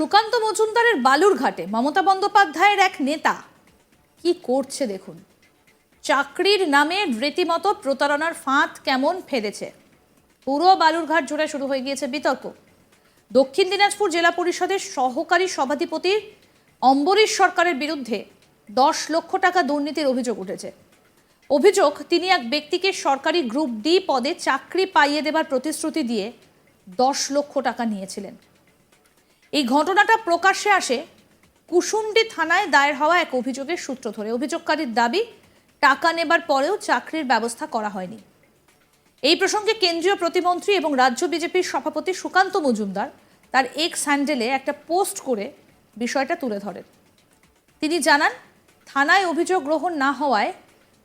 সুকান্ত মজুমদারের বালুরঘাটে মমতা বন্দ্যোপাধ্যায়ের এক নেতা। কি করছে দেখুন? চাকরির নামে রীতিমতো প্রতারণার ফাঁদ কেমন ফেলেছে? পুরো বালুরঘাট জুড়ে শুরু হয়ে গিয়েছে বিতর্ক। দক্ষিণ দিনাজপুর জেলা পরিষদের সহকারী সভাধিপতি অম্বরীশ সরকারের বিরুদ্ধে দশ লক্ষ টাকা দুর্নীতির অভিযোগ উঠেছে। অভিযোগ, তিনি এক ব্যক্তিকে সরকারি গ্রুপ ডি পদে চাকরি পাইয়ে দেবার প্রতিশ্রুতি দিয়ে দশ লক্ষ টাকা নিয়েছিলেন। ঘটনাটা প্রকাশ্যে আসে কুশুন্ডি থানায় দায়ের হওয়া এক অভিযোগের সূত্র ধরে। অভিযোগকারীর দাবি, টাকা নেবার পরেও চাকরির ব্যবস্থা করা হয়নি। এই প্রসঙ্গে কেন্দ্রীয় প্রতিমন্ত্রী এবং রাজ্য বিজেপির সভাপতি সুকান্ত মজুমদার তার এক্স হ্যান্ডেলে একটা পোস্ট করে বিষয়টা তুলে ধরেন। তিনি জানান, থানায় অভিযোগ গ্রহণ না হওয়ায়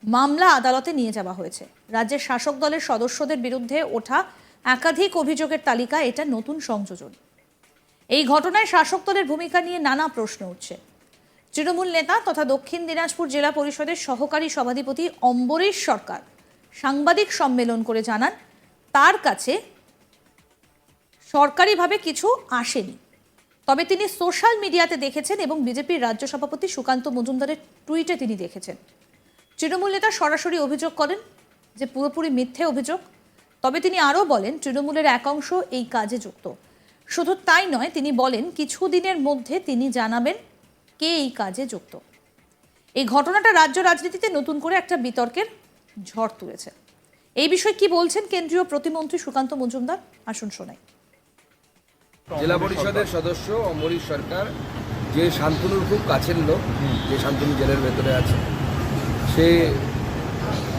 মামলা আদালতে নিয়ে যাওয়া হয়েছে। রাজ্যের শাসক দলের সদস্যদের বিরুদ্ধে ওঠা একাধিক অভিযোগের তালিকা, এটা নতুন সংযোজন। এই ঘটনায় শাসক দলের ভূমিকা নিয়ে নানা প্রশ্ন উঠছে। তৃণমূল নেতা তথা দক্ষিণ দিনাজপুর জেলা পরিষদের সহকারী সভাধিপতি অম্বরীশ সরকার সাংবাদিক সম্মেলন করে জানান, তার কাছে সরকারিভাবে কিছু আসেনি। তবে তিনি সোশ্যাল মিডিয়াতে দেখেছেন এবং বিজেপির রাজ্য সভাপতি সুকান্ত মজুমদারের টুইটে তিনি দেখেছেন। তৃণমূল নেতা সরাসরি অভিযোগ করেন যে পুরোপুরি মিথ্যে অভিযোগ। তবে তিনি আরও বলেন, তৃণমূলের এক অংশ এই কাজে যুক্ত। শুধু তাই নয়, তিনি বলেন, কিছুদিনের মধ্যে তিনি জানাবেন কে এই কাজে যুক্ত। এই ঘটনাটা রাজ্য রাজনীতিতে নতুন করে একটা বিতর্কের ঝড় তুলেছে। এই বিষয়ে কি বলছেন কেন্দ্রীয় প্রতিমন্ত্রী সুকান্ত মজুমদার? আসুন শোনাই। জেলা পরিষদের সদস্য অমরিশ সরকার যে শান্তনুর খুব কাছের লোক, যে শান্তনু জেলের ভেতরে আছে, সে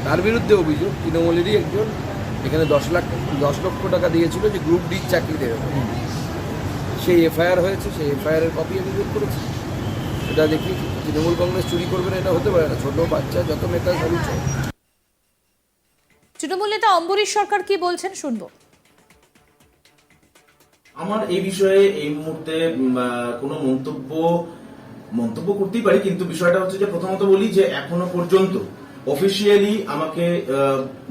তার বিরুদ্ধে অভিযোগ, তৃণমূলেরই একজন, এখানে দশ লাখ, দশ লক্ষ টাকা দিয়েছিল যে গ্রুপ ডি চাকরি দেবে। সেই এফআইআর হয়েছে সেই এফআইআরের কপি আমি বের করেছি। এটা দেখি তৃণমূল কংগ্রেস চুরি করবে না এটা হতে পারে না। ছোট বাচ্চা যত নেতা সবই। তৃণমূল নেতা অম্বরীশ সরকার কি বলছেন শুনব। আমার এই বিষয়ে এই মুহূর্তে কোনো মন্তব্য মন্তব্য করতেই পারি কিন্তু বিষয়টা হচ্ছে যে প্রথমত বলি যে এখনও পর্যন্ত অফিসিয়ালি আমাকে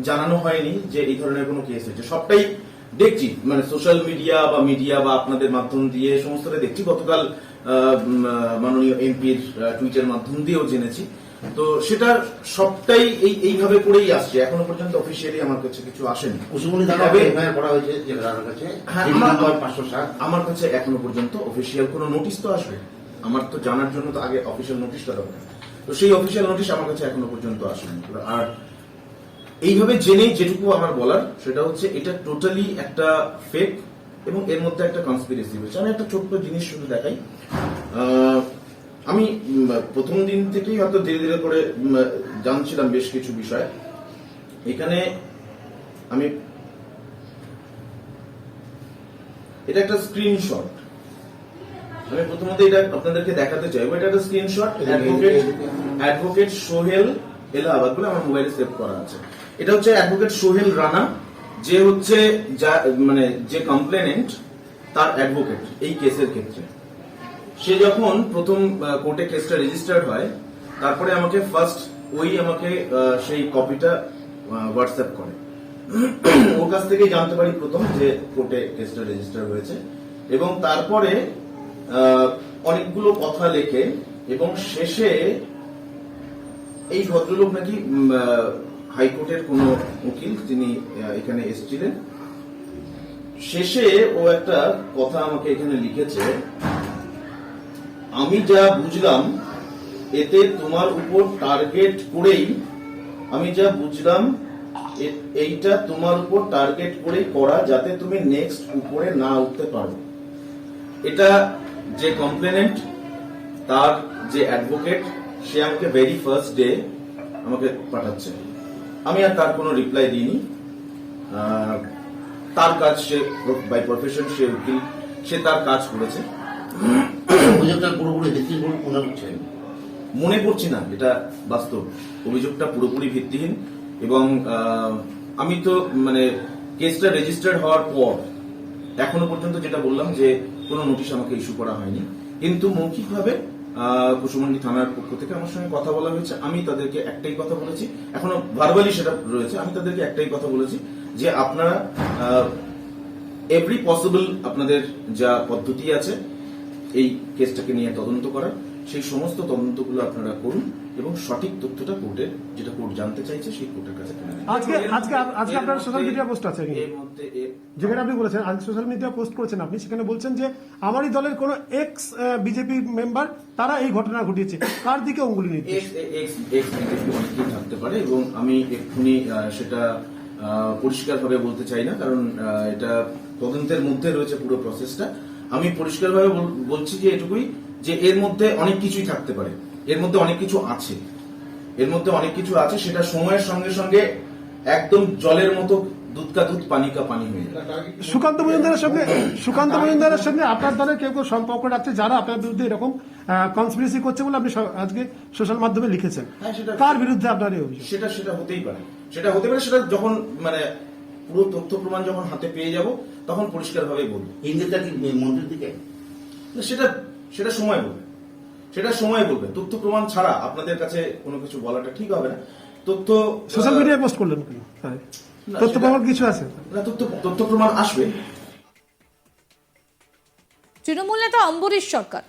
জানানো হয়নি যে এই ধরনের কোনো কেস হয়েছে। সবটাই দেখছি মানে সোশ্যাল মিডিয়া বা মিডিয়া বা আপনাদের মাধ্যম দিয়ে সমস্তটা দেখছি। গতকাল মাননীয় এমপির টুইটের মাধ্যম দিয়েও জেনেছি। তো সেটা সবটাই এই এইভাবে করেই আসছে। এখনও পর্যন্ত অফিসিয়ালি আমার কাছে কিছু আসেনি। করা হয়েছে হ্যাঁ, আমার- পাঁচশো সাত। আমার কাছে এখনও পর্যন্ত অফিসিয়াল কোনো নোটিশ তো আসবে। আমার তো জানার জন্য তো আগে অফিসিয়াল নোটিশটা দরকার। তো সেই অফিসিয়াল নোটিশ আমার কাছে এখনও পর্যন্ত আসেনি। আর এইভাবে জেনে যেটুকু আমার বলার সেটা হচ্ছে এটা টোটালি একটা ফেক এবং এর মধ্যে একটা কনস্পিরেসি রয়েছে। আমি একটা ছোট্ট জিনিস শুধু দেখাই। আমি প্রথম দিন থেকেই হয়তো ধীরে ধীরে করে জানছিলাম বেশ কিছু বিষয়। এখানে আমি এটা একটা স্ক্রিনশট আমি প্রথমত এটা আপনাদেরকে দেখাতে চাইব। এটা একটা screenshot advocate advocate Sohel Allahabad বলে আমার মোবাইলে সেভ করা আছে। এটা হচ্ছে অ্যাডভোকেট সোহেল রানা, যে হচ্ছে যা মানে যে কমপ্লেনেন্ট তার অ্যাডভোকেট এই কেসের ক্ষেত্রে। সে যখন প্রথম কোর্টে কেসটা রেজিস্টার্ড হয়, তারপরে আমাকে ফার্স্ট ওই আমাকে সেই কপিটা হোয়াটসঅ্যাপ করে। ওর কাছ থেকেই জানতে পারি প্রথম যে কোর্টে কেসটা রেজিস্টার হয়েছে। এবং তারপরে অনেকগুলো কথা লেখে, এবং শেষে এই ভদ্রলোক নাকি হাইকোর্টের কোন উকিল তিনি এখানে এসেছিলেন। শেষে ও একটা কথা আমাকে এখানে লিখেছে, আমি যা বুঝলাম, এতে তোমার উপর টার্গেট করেই, আমি যা বুঝলাম এইটা তোমার উপর টার্গেট করেই করা যাতে তুমি নেক্সট উপরে না উঠতে পারো। এটা যে কমপ্লেনেন্ট তার যে অ্যাডভোকেট সে আমাকে ভেরি ফার্স্ট ডে আমাকে পাঠাচ্ছে। আমি আর তার কোনো রিপ্লাই দিইনি। তার কাজ সে বাই প্রফেশন সে উকিল সে তার কাজ করেছে। অভিযোগটা পুরোপুরি মনে মনে করছি না এটা বাস্তব। অভিযোগটা পুরোপুরি ভিত্তিহীন এবং আমি তো মানে কেসটা রেজিস্টার্ড হওয়ার পর এখনও পর্যন্ত যেটা বললাম যে কোনো নোটিশ আমাকে ইস্যু করা হয়নি। কিন্তু মৌখিকভাবে কুসুমন্ডি থানার পক্ষ থেকে আমার সঙ্গে কথা বলা হয়েছে। আমি তাদেরকে একটাই কথা বলেছি, এখনও ভার্বালি সেটা রয়েছে, আমি তাদেরকে একটাই কথা বলেছি যে আপনারা এভরি পসিবল আপনাদের যা পদ্ধতি আছে, এই কেসটাকে নিয়ে তদন্ত করার, সেই সমস্ত তদন্তগুলো আপনারা করুন। এবং সঠিক তথ্যটা কোর্টের যেটা কোর্ট জানতে চাইছে সেই কোর্টের কাছে আজকে আজকে আজকে আপনার সোশ্যাল মিডিয়া পোস্ট আছে যেখানে আপনি বলেছেন আজ সোশ্যাল মিডিয়া পোস্ট করেছেন আপনি সেখানে বলছেন যে আমারই দলের কোন এক্স বিজেপি মেম্বার তারা এই ঘটনা ঘটিয়েছে। কার দিকে অঙ্গুলি নির্দেশ এক্স এক্স বিজেপি অনেকেই থাকতে পারে এবং আমি এক্ষুনি সেটা পরিষ্কারভাবে বলতে চাই না কারণ এটা তদন্তের মধ্যে রয়েছে পুরো প্রসেসটা আমি পরিষ্কারভাবে বল- বলছি যে এটুকুই যে এর মধ্যে অনেক কিছুই থাকতে পারে। এর মধ্যে অনেক কিছু আছে। এর মধ্যে অনেক কিছু আছে সেটা সময়ের সঙ্গে সঙ্গে একদম জলের মতো দুধ কা দুধ পানি কা পানি হয়ে সুকান্ত মজুমদারের সঙ্গে সুকান্ত মজুমদারের সঙ্গে আপনার দলের কেউ কেউ সম্পর্ক রাখছে যারা আপনার বিরুদ্ধে এরকম কনস্পিরেসি করছে বলে আপনি আজকে সোশ্যাল মাধ্যমে লিখেছেন। হ্যাঁ, সেটা- কার বিরুদ্ধে আপনার এই অভিযোগ? সেটা সেটা হতেই পারে। সেটা হতে পারে সেটা যখন মানে পুরো তথ্য প্রমাণ যখন হাতে পেয়ে যাব তখন পরিষ্কারভাবে বলব। এই নেতা কি মন্ত্রীর দিকে? না, সেটা সেটা সময় বলবে। সেটা সময় বলবে তথ্য প্রমাণ ছাড়া আপনাদের কাছে কোনো কিছু বলাটা ঠিক হবে না। তথ্য সোশ্যাল মিডিয়ায় পোস্ট করলেন কেন? তথ্য প্রমাণ কিছু আছে? না, তথ্য তথ্য প্রমাণ আসবে। তৃণমূল নেতা অম্বরীশ সরকার।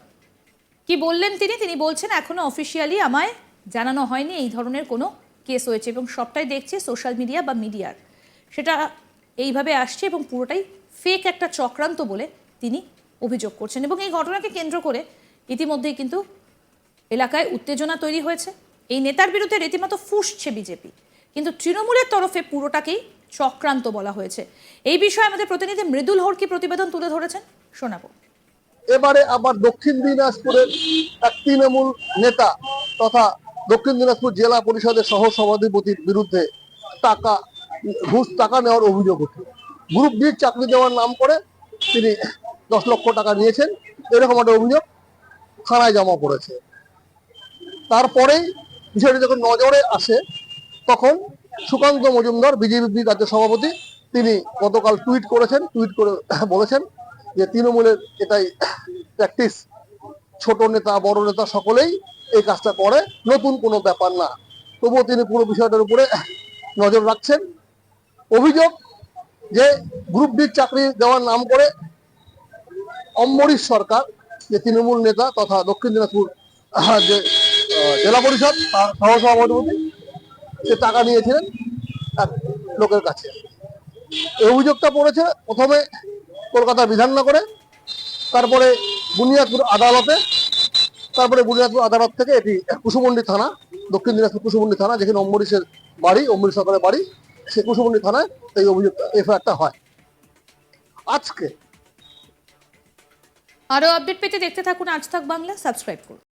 কি বললেন তিনি? তিনি বলছেন এখনও অফিসিয়ালি আমায় জানানো হয়নি এই ধরনের কোনো কেস হয়েছে এবং সবটাই দেখছি সোশ্যাল মিডিয়া বা মিডিয়ার সেটা এইভাবে আসছে এবং পুরোটাই ফেক একটা চক্রান্ত বলে তিনি অভিযোগ করছেন এবং এই ঘটনাকে কেন্দ্র করে ইতিমধ্যেই কিন্তু এলাকায় উত্তেজনা তৈরি হয়েছে। এই নেতার বিরুদ্ধে রীতিমতো ফুসছে বিজেপি। কিন্তু তৃণমূলের তরফে পুরোটাকেই চক্রান্ত বলা হয়েছে। এই বিষয়ে আমাদের প্রতিনিধি মৃদুল হরকি প্রতিবেদন তুলে ধরেছেন। শোনাবো। এবারে আবার দক্ষিণ দিনাজপুরের এক তৃণমূল নেতা তথা দক্ষিণ দিনাজপুর জেলা পরিষদের সহ সভাধিপতির বিরুদ্ধে টাকা, ঘুষ, টাকা নেওয়ার অভিযোগ উঠল গ্রুপ ডির চাকরি দেওয়ার নাম করে তিনি দশ লক্ষ টাকা নিয়েছেন। এরকম একটা অভিযোগ থানায় জমা পড়েছে। তারপরেই বিষয়টি যখন নজরে আসে, তখন সুকান্ত মজুমদার, বিজেপি রাজ্য সভাপতি, তিনি গতকাল টুইট করেছেন, টুইট করে বলেছেন যে তৃণমূলের এটাই প্র্যাকটিস ছোট নেতা, বড় নেতা সকলেই এই কাজটা করে, নতুন কোনো ব্যাপার না। তবুও তিনি পুরো বিষয়টার উপরে নজর রাখছেন। অভিযোগ যে গ্রুপ ডির চাকরি দেওয়ার নাম করে অম্বরীশ সরকার, যে তৃণমূল নেতা তথা দক্ষিণ দিনাজপুর যে জেলা পরিষদ তার সহসভাপতি সে টাকা নিয়েছিলেন এক লোকের কাছে। এই অভিযোগটা পড়েছে প্রথমে কলকাতা বিধাননগরে, তারপরে বুনিয়াদপুর আদালতে, তারপরে বুনিয়াদপুর আদালত থেকে এটি কুসুমন্ডি থানা, দক্ষিণ দিনাজপুর কুসুমন্ডি থানা, যেখানে অম্বরীশের বাড়ি অম্বরীশ সরকারের বাড়ি, সেই কুসুমন্ডি থানায় এই অভিযোগ এফআইআরটা হয়। আজকে আরও আপডেট পেতে দেখতে থাকুন আজ থাক বাংলা, সাবস্ক্রাইব করুন।